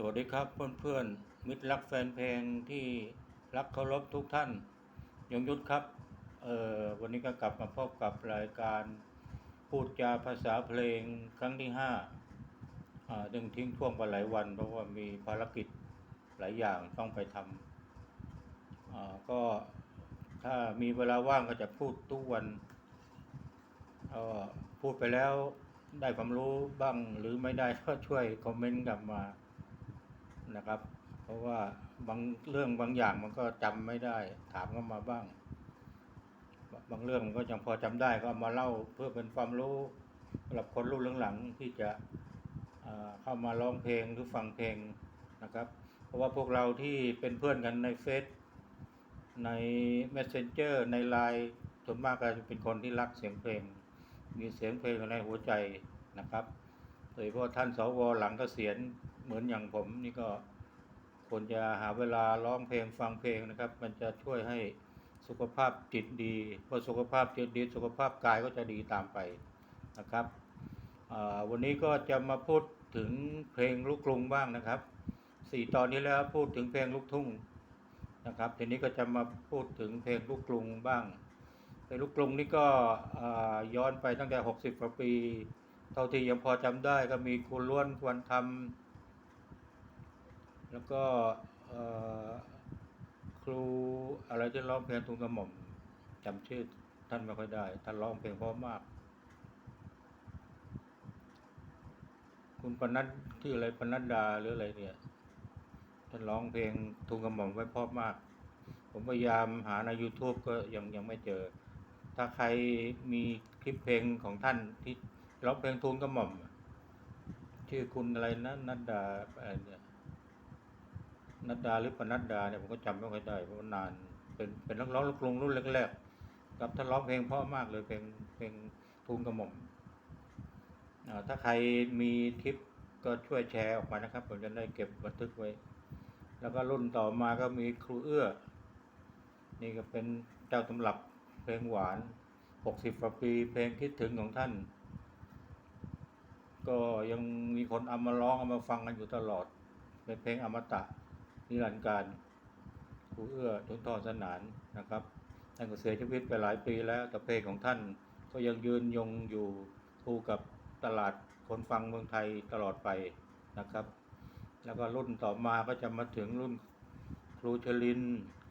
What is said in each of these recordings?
สวัสดีครับเพื่อนๆมิตรรักแฟนเพลงที่รักเคารพทุกท่าน ยงยุทธครับเอ่อวันนี้ก็กลับมาพบกับรายการพูดจาภาษาเพลงครั้งที่ห้าอ่าดึงทิ้งช่วงไปหลายวัน เพราะว่ามีภารกิจหลายอย่างต้องไปทำอ่าก็ถ้ามีเวลาว่างก็จะพูดทุกวันเอ่อพูดไปแล้วได้ความรู้บ้างหรือไม่ได้ก็ช่วยคอมเมนต์กลับมา นะครับ เพราะว่าบางเรื่องบางอย่างมันก็จำไม่ได้ ถามเข้ามาบ้าง บางเรื่องมันก็ยังพอจำได้ก็มาเล่าเพื่อเป็นความรู้สำหรับคนรุ่นหลังๆที่จะเข้ามาร้องเพลงหรือฟังเพลงนะครับ เพราะว่าพวกเราที่เป็นเพื่อนกันในเฟซใน Messenger ในไลน์ส่วนมากก็จะเป็นคนที่รักเสียงเพลง มีเสียงเพลงในหัวใจนะครับโดยเฉพาะท่านสวหลังกเกษียณ เหมือนอย่างผมนี่ก็ควรจะหาเวลาร้องเพลงฟังเพลงนะครับ มันจะช่วยให้สุขภาพจิตดีพอสุขภาพจิตดี สุขภาพกายก็จะดีตามไปนะครับวันนี้ก็จะมาพูดถึงเพลงลูกกรุงบ้างนะครับสี่ตอนนี้แล้วพูดถึงเพลงลูกทุ่งนะครับทีนี้ก็จะมาพูดถึงเพลงลูกกรุงบ้างเพลงลูกกรุงนี่ก็ย้อนไปตั้งแต่ 60กว่าปี เท่าที่ยังพอจำได้ก็มีครูล้วนควรทำ แล้วก็ครูอะไรที่ร้องเพลงทุนกระหม่อมจำชื่อท่านไม่ค่อยได้ ท่านร้องเพลงเพราะมาก คุณปนัดที่อะไรปนัดดาหรืออะไรเนี่ย ท่านร้องเพลงทุนกระหม่อมไว้เพราะมาก ผมพยายามหาใน YouTube ก็ยังยังไม่เจอ ถ้าใครมีคลิปเพลงของท่านที่ร้องเพลงทูลกระหม่อม ชื่อคุณอะไรนะนัดดาอะไรเนี่ย นัดดาหรือปนัดดาเนี่ยผมก็จำไม่ค่อยได้เพราะนาน เป็นเป็นนักร้องลูกกรุงรุ่นแรกๆกับท่านร้องเพลงเพราะมากเลยเพลงเพลงทูลกระหม่อมอ่าถ้าใครมีคลิปก็ช่วยแชร์ออกมานะครับ ผมจะได้เก็บบันทึกไว้ แล้วก็รุ่นต่อมาก็มีครูเอื้อ นี่ก็เป็นเจ้าตำรับเพลงหวาน 60กว่าปีเพลงคิดถึงของท่าน ก็ยังมีคนเอามาร้องเอามาฟังกันอยู่ตลอด เป็นเพลงอมตะ นิรันดร์การครูเอื้อทุนทอสนานนะครับท่านก็เสียชีวิตไปหลายปีแล้วแต่เพลงของท่านก็ยังยืนยงอยู่คู่กับตลาดคนฟังเมืองไทยตลอดไปนะครับ แล้วก็รุ่นต่อมาก็จะมาถึงรุ่นครูชลิน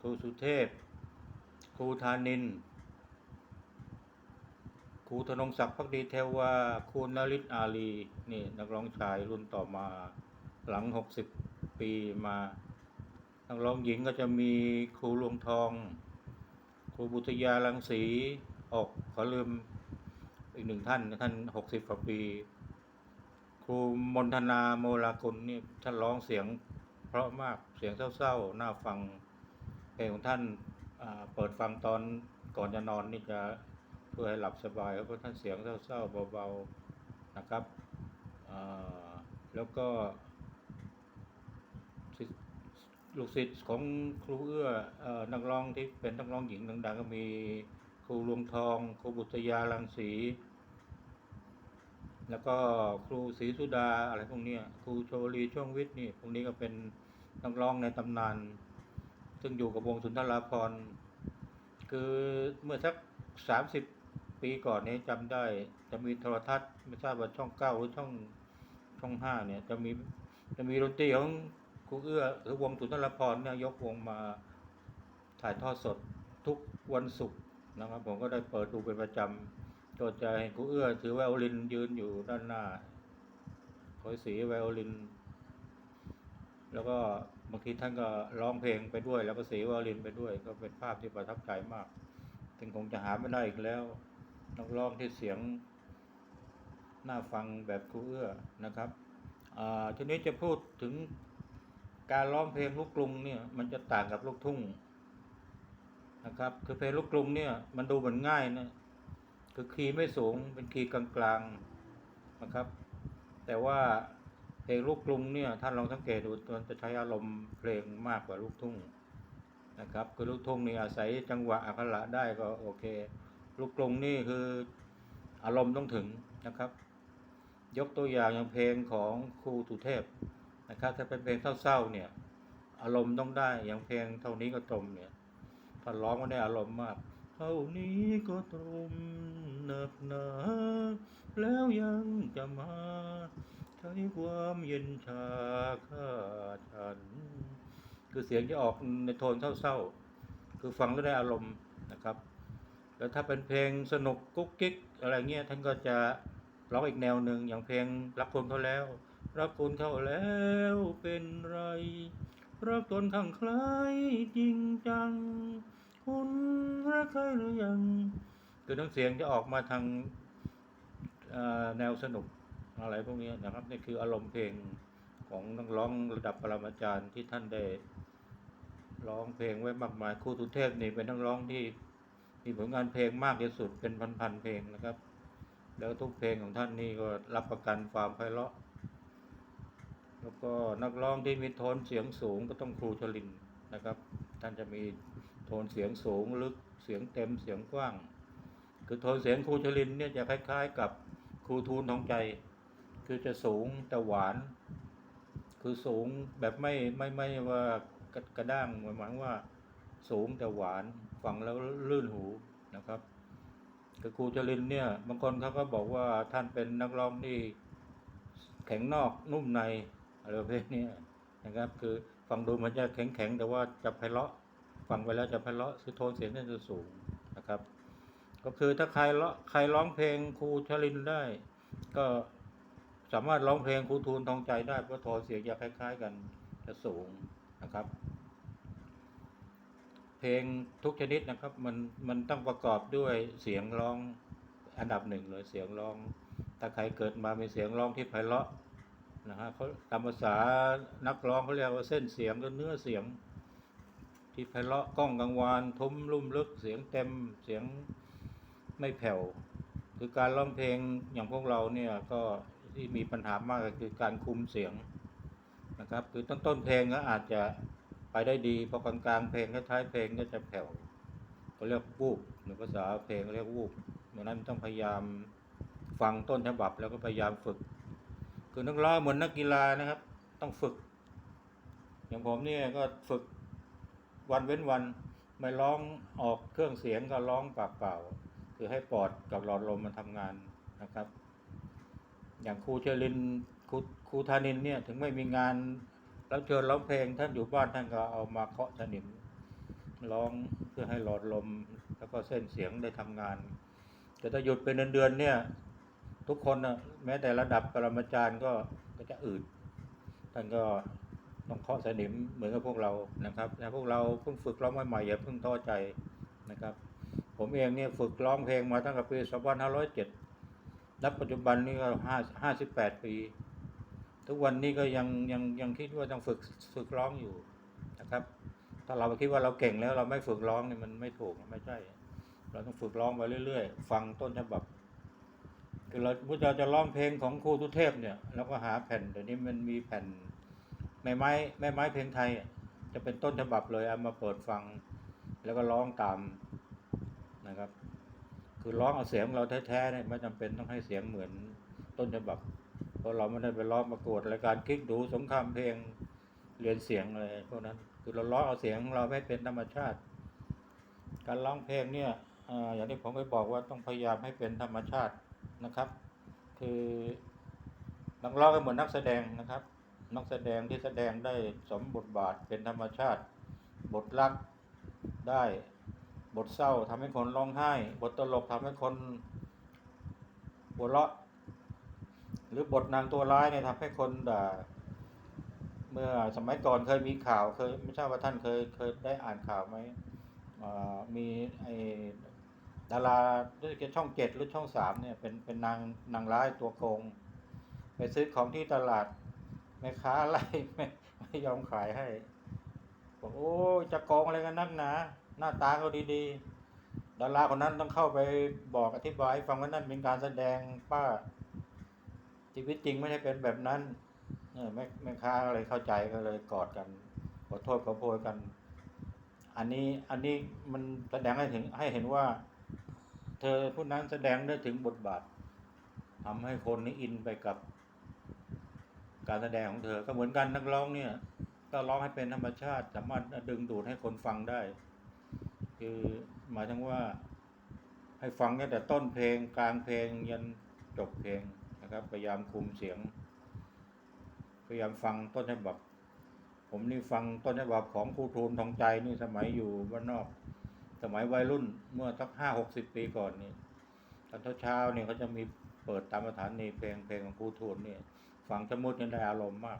ครูสุเทพ ครูธานิน ครูธนงศักดิ์พักดีเทวาครูนริศอาลีนี่นักร้องชายรุ่นต่อมาหลัง 60 ปีมา นักร้องหญิงก็จะมีครูลวงทอง ครูบุตยาลังสีออกขอลืมอีกหนึ่งท่านท่าน60กว่าปี ครูมนทนาโมลากุลนี่ท่านร้องเสียง เพราะมากเสียงเศร้าๆน่าฟังเพลงของท่านเปิดฟังตอนก่อนจะนอนนี่จะเพื่อให้หลับสบายเพราะท่านเสียงเศร้าๆเบาๆนะครับแล้วก็ ลูกศิษย์ของครูเอื้ออนักร้องที่เป็นนักร้องหญิงดังๆก็มีครูลวงทองครูบุตรยาลังสีแล้วก็ครูศรีสุดาอะไรพวกนี้ครูโชลีช่วงวิทย์นี่พวกนี้ก็เป็นนักร้องในตำนาน ซึ่งอยู่กับวงสุนทราภรคือเมื่อสักสามสิบปีก่อนนี้จำได้ จะมีโทรทัศน์ไม่ทราบว่าช่องเก้าหรือช่องช่องห้าเนี่ย จะมีจะมีดนตรีของ ครูเอื้อหรือวงสุนทรภรเนี่ยยกวงมาถ่ายทอดสดทุกวันศุกร์นะครับ ผมก็ได้เปิดดูเป็นประจำก็จะเห็นครูเอื้อถือไวโอลินยืนอยู่ด้านหน้าคอยสีไวโอลิน แล้วก็บางทีท่านก็ร้องเพลงไปด้วย แล้วก็สียวาลินไปด้วย ก็เป็นภาพที่ประทับใจมากถึงคงจะหาไม่ได้อีกแล้วนักร้องที่เสียงน่าฟังแบบครูเอื้อนะครับอ่าทีนี้จะพูดถึง การร้องเพลงลูกกรุงเนี่ยมันจะต่างกับลูกทุ่งนะครับ คือเพลงลูกกรุงเนี่ยมันดูเหมือนง่ายนะคือคีย์ไม่สูงเป็นคีย์กลางๆนะครับ แต่ว่าเพลงลูกกรุงเนี่ยท่านลองสังเกตดูมันจะใช้อารมณ์เพลงมากกว่าลูกทุ่งนะครับ คือลูกทุ่งนี่อาศัยจังหวะอักขระได้ก็โอเค ลูกกรุงนี่คืออารมณ์ต้องถึงนะครับ ยกตัวอย่างอย่างเพลงของครูสุเทพ นะครับ ถ้าเป็นเพลงเศร้าๆเนี่ย อารมณ์ต้องได้อย่างเพลงเท่านี้ก็ตรงเนี่ยถ้าร้องก็ได้อารมณ์มากเท่านี้ก็ตรงหนักหนาแล้วยังจะมาใช้ความเย็นชาฆ่าฉัน คือเสียงจะออกในโทนเศร้าๆ คือฟังแล้วได้อารมณ์นะครับ แล้วถ้าเป็นเพลงสนุกกุ๊กกิ๊กอะไรเงี้ยท่านก็จะร้องอีกแนวหนึ่งอย่างเพลงรักคนเขาแล้ว รักคนเข้าแล้วเป็นไร รักตนข้างใครจริงจัง คุณรักใครหรือยังคือน้ำเสียงจะออกมาทางแนวสนุกอะไรพวกนี้นะครับนี่คืออารมณ์เพลงของนักร้องระดับปรมาจารย์ที่ท่านได้ร้องเพลงไว้มากมายครูตุเทพนี่เป็นนักร้องที่มีผลงานเพลงมากที่สุดเป็นพันๆเพลงนะครับ แล้วทุกเพลงของท่านนี่ก็รับประกันความไพเราะ แล้วก็นักร้องที่มีโทนเสียงสูงก็ต้องครูชลินนะครับ ท่านจะมีโทนเสียงสูงลึกเสียงเต็มเสียงกว้าง คือโทนเสียงครูชลินเนี่ยจะคล้าย ๆ กับครูทูลทองใจ คือจะสูงแต่หวาน คือสูงแบบไม่ไม่ไม่ว่ากระกระด้างหมายหมายว่าสูงแต่หวานฟังแล้วลื่นหูนะครับคือครูชลินเนี่ยบางคนเขาก็บอกว่าท่านเป็นนักร้องที่แข็งนอกนุ่มใน อะไรประเภทนี้นะครับ คือฟังดูมันจะแข็งๆแต่ว่าจะไพเราะฟังไปแล้วจะไพเราะคือโทนเสียงนี่ยจะสูงนะครับ ก็คือถ้าใครร้องใครร้องเพลงครูชลินได้ ก็สามารถร้องเพลงครูทูลทองใจได้เพราะโทนเสียงจะคล้าย ๆ กันจะสูงนะครับ เพลงทุกชนิดนะครับ มันมันต้องประกอบด้วยเสียงร้องอันดับหนึ่งเลยเสียงร้อง ถ้าใครเกิดมามีเสียงร้องที่ไพเราะ นะฮะเขาตามภาษานักร้องเขาเรียกว่าเส้นเสียงหรือเนื้อเสียง ที่ไพเราะก้องกังวานทุ้มลุ่มลึกเสียงเต็มเสียงไม่แผ่วคือการร้องเพลงอย่างพวกเราเนี่ยก็ที่มีปัญหามากก็คือการคุมเสียงนะครับ คือต้นต้นเพลงก็อาจจะไปได้ดีพอกลางกลางเพลงท้ายเพลงก็จะแผ่วเขาเรียกวูบหรือภาษาเพลงเรียกวูบดังนั้นต้องพยายามฟังต้นฉบับแล้วก็พยายามฝึก คือนักร้อเหมือนนักกีฬานะครับ ต้องฝึก อย่างผมเนี่ยก็ฝึกวันเว้นวัน ไม่ร้องออกเครื่องเสียงก็ร้องปากเปล่า คือให้ปอดกับหลอดลมมันทำงานนะครับ อย่างครูเชลินครูครูธานินเนี่ยถึงไม่มีงานรับเชิญร้องเพลงท่านอยู่บ้านท่านก็เอามาเคาะสนิมร้องเพื่อให้หลอดลม แล้วก็เส้นเสียงได้ทำงาน แต่ถ้าหยุดเป็นเดือนๆเนี่ย ทุกคนนะแม้แต่ระดับปรมาจารย์ก็ก็จะอืดท่านก็ต้องเคาะสนิมเหมือนกับพวกเรานะครับแต่พวกเราเพิ่งฝึกร้องใหม่ๆอย่าเพิ่งท้อใจนะครับ ผมเองเนี่ยฝึกร้องเพลงมาตั้งแต่ปี2507และปัจจุบันนี่ก็5 58 ปี ทุกวันนี้ก็ยังยังยังคิดว่าต้องฝึกฝึกร้องอยู่นะครับ ถ้าเราคิดว่าเราเก่งแล้วเราไม่ฝึกร้องนี่มันไม่ถูกไม่ใช่ เราต้องฝึกร้องไปเรื่อย ๆ ฟังต้นฉบับ คือเราพระเราจะร้องเพลงของครูทุเทพเนี่ยเราก็หาแผ่นเดี๋ยวนี้มันมีแผ่นแม่ไม้แม่ไม้เพลงไทย จะเป็นต้นฉบับเลยเอามาเปิดฟัง แล้วก็ร้องตามนะครับ คือร้องเอาเสียงเราแท้ๆเนี่ยไม่จำเป็นต้องให้เสียงเหมือนต้นฉบับ เพราะเราไม่ได้ไปร้องประกวดรายการคลิกดูสงครามเพลงเรียนเสียงอะไรพวกนั้น คือเราร้องเอาเสียงของเราให้เป็นธรรมชาติ การร้องเพลงเนี่ยออย่างที่ผมเคยบอกว่าต้องพยายามให้เป็นธรรมชาติ นะครับ คือนักร้องก็เหมือนนักแสดงนะครับ นักแสดงที่แสดงได้สมบทบาทเป็นธรรมชาติ บทรักได้บทเศร้าทำให้คนร้องไห้ บทตลกทำให้คนหัวเราะ หรือบทนางตัวร้ายเนี่ยทำให้คนด่าเมื่อสมัยก่อนเคยมีข่าวเคยไม่ทราบว่าท่านเคยเคยได้อ่านข่าวไหมมีไอ ดารารู้สึกจะช่องเจ็ดหรือช่องสามเนี่ยเป็นเป็นนางนางร้ายตัวโกง ไปซื้อของที่ตลาดแม่ค้าไล่ไม่ไม่ยอมขายให้บอกโอ้จะโกงอะไรกันนักหนาหน้าตาเขาดีๆดาราคนนั้นต้องเข้าไปบอกอธิบายฟังว่านั่นเป็นการแสดงป้าชีวิตจริงไม่ใช่เป็นแบบนั้นเออแม่แม่ค้าอะไรเข้าใจก็เลยกอดกันขอโทษขอโพยกัน อันนี้อันนี้มันแสดงให้ถึงให้เห็นว่า เธอผู้นั้นแสดงได้ถึงบทบาททำให้คนนี้อินไปกับ การแสดงของเธอ ก็เหมือนกันนักร้องเนี่ยก็ร้องให้เป็นธรรมชาติ สามารถดึงดูดให้คนฟังได้ คือหมายถึงว่า ให้ฟังตั้งแต่ต้นเพลงกลางเพลงยันจบเพลงนะครับ พยายามคุมเสียง พยายามฟังต้นฉบับผมนี่ฟังต้นฉบับของครูทูลทองใจนี่สมัยอยู่บ้านนอก สมัยวัยรุ่นเมื่อสักห้าหกสิบปีก่อนนี่ตอนเช้าๆเนี่ยเขาจะมีเปิดตามสถานีเพลงเพลงของครูทูลเนี่ยฟังชะมุดนี่ได้อารมณ์มาก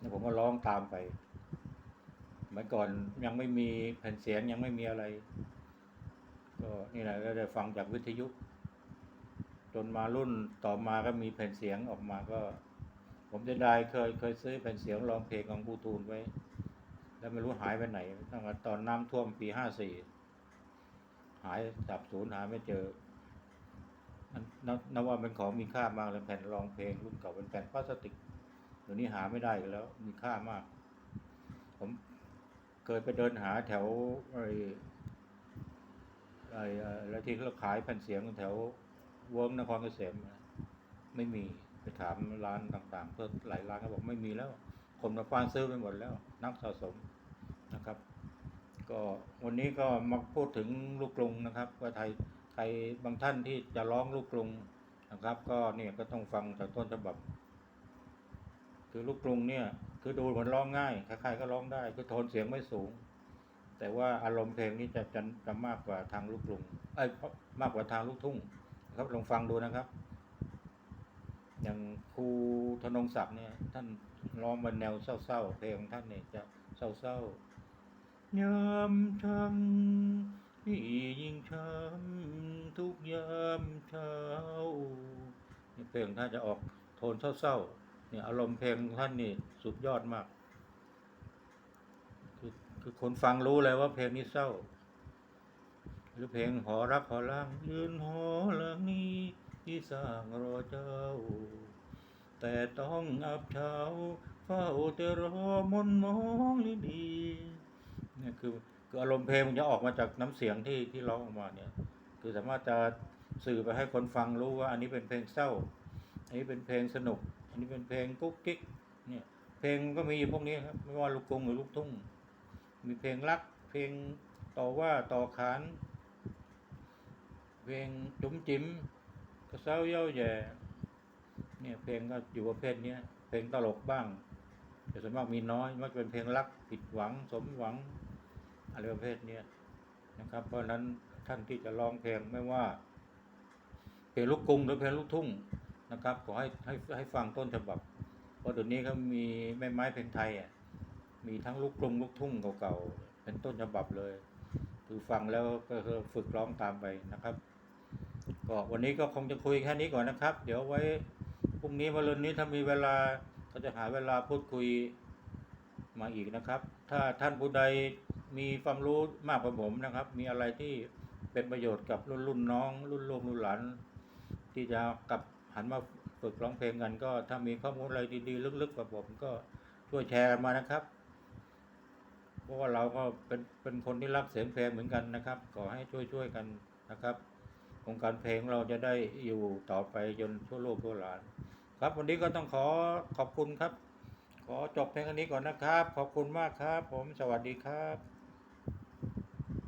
นี่ผมก็ร้องตามไปเมื่อก่อนยังไม่มีแผ่นเสียงยังไม่มีอะไร ก็นี่แหละก็ได้ฟังจากวิทยุ จนมารุ่นต่อมาก็มีแผ่นเสียงออกมาก็ ผมจะได้เคยเคยซื้อแผ่นเสียงร้องเพลงของครูทูลไว้ แล้วไม่รู้หายไปไหนตั้งแต่ตอนน้ำท่วมปีห้าสี่หายสับสูญหาไม่เจอนับว่าเป็นของมีค่ามากเลยแผ่นรองเพลงรุ่นเก่าเป็นแผ่นพลาสติกเดี๋ยวนี้หาไม่ได้แล้ว มีค่ามาก ผมเคยไปเดินหาแถวไอ้ไอ้เอ่อแล้ที่เขาขายแผ่นเสียงแถวเวิร์กนครเกษมไม่มีไปถามร้านต่างๆเพื่อหลายร้านเขาบอกไม่มีแล้ว คนมาฟ้านซื้อไปหมดแล้ว นักสะสมนะครับ ก็วันนี้ก็มาพูดถึงลูกกรุงนะครับว่าไทยใครบางท่านที่จะร้องลูกกรุงนะครับ ก็เนี่ยก็ต้องฟังจากต้นฉบับ คือลูกกรุงเนี่ย คือดูเหมือนร้องง่ายใครๆก็ร้องได้คือโทนเสียงไม่สูง แต่ว่าอารมณ์เพลงนี้จะจะจะมากกว่าทางลูกกรุงเอ้มากกว่าทางลูกทุ่งครับลองฟังดูนะครับ อย่างครูธนงศักดิ์เนี่ย ท่านร้องมันแนวเศร้าๆเพลงของท่านเนี่ยจะเศร้าๆยามทั้งที่ยิ่งช้ำทุกยามเช้านี่เพลงท่านจะออกโทนเศร้าๆเนี่ยอารมณ์เพลงท่านนี่สุดยอดมาก คือคือคนฟังรู้เลยว่าเพลงนี้เศร้า หรือเพลงหอรักหอล่างยืนหอหลังนี้ ที่สร้างรอเจ้า แต่ต้องอับเช้าเฝ้าแต่รอมนมองลิดีเนี่ยคือคืออารมณ์เพลงมันจะออกมาจากน้ำเสียงที่ที่ร้องออกมาเนี่ย คือสามารถจะสื่อไปให้คนฟังรู้ว่า อันนี้เป็นเพลงเศร้า อันนี้เป็นเพลงสนุก อันนี้เป็นเพลงกุ๊กกิ๊กเนี่ย เพลงก็มีพวกนี้ครับไม่ว่าลูกกรุงหรือลูกทุ่ง มีเพลงรัก เพลงต่อว่าต่อขาน เพลงจุ๋มจิ๋ม กระเซ้าเย้าแย่เนี่ยเพลงก็อยู่ประเภทนี้เพลงตลกบ้าง แต่ส่วนมากมีน้อยมักจะเป็นเพลงรักผิดหวัง สมหวังอะไรประเภทนี้นะครับ เพราะนั้นท่านที่จะร้องเพลงไม่ว่า เพลงลูกกรุงหรือเพลงลูกทุ่งนะครับขอให้ให้ให้ฟังต้นฉบับ เพราะเดี๋ยวนี้เขามีแม่ไม้เพลงไทยอะมีทั้งลูกกรุงลูกทุ่งเก่าๆเป็นต้นฉบับเลย คือฟังแล้วก็คือฝึกร้องตามไปนะครับ ก็วันนี้ก็คงจะคุยแค่นี้ก่อนนะครับ เดี๋ยวไว้พรุ่งนี้วันรุ่นนี้ถ้ามีเวลาก็จะหาเวลาพูดคุยมาอีกนะครับ ถ้าท่านผู้ใดมีความรู้มากกว่าผมนะครับ มีอะไรที่เป็นประโยชน์กับรุ่นรุ่นน้อง รุ่นลูกรุ่นหลานที่จะกลับหันมาฝึกร้องเพลงกันก็ถ้ามีข้อมูลอะไรดีๆ ลึกๆกับผมก็ช่วยแชร์มานะครับ เพราะว่าเราก็เป็นเป็นคนที่รักเสียงเพลงเหมือนกันนะครับ ขอให้ช่วยๆกันนะครับ องค์การเพลงเราจะได้อยู่ต่อไปจนทั่วโลกทั่วหลาน ครับวันนี้ก็ต้องขอขอบคุณครับ ขอจบเพลงอันนี้ก่อนนะครับ ขอบคุณมากครับ ผมสวัสดีครับ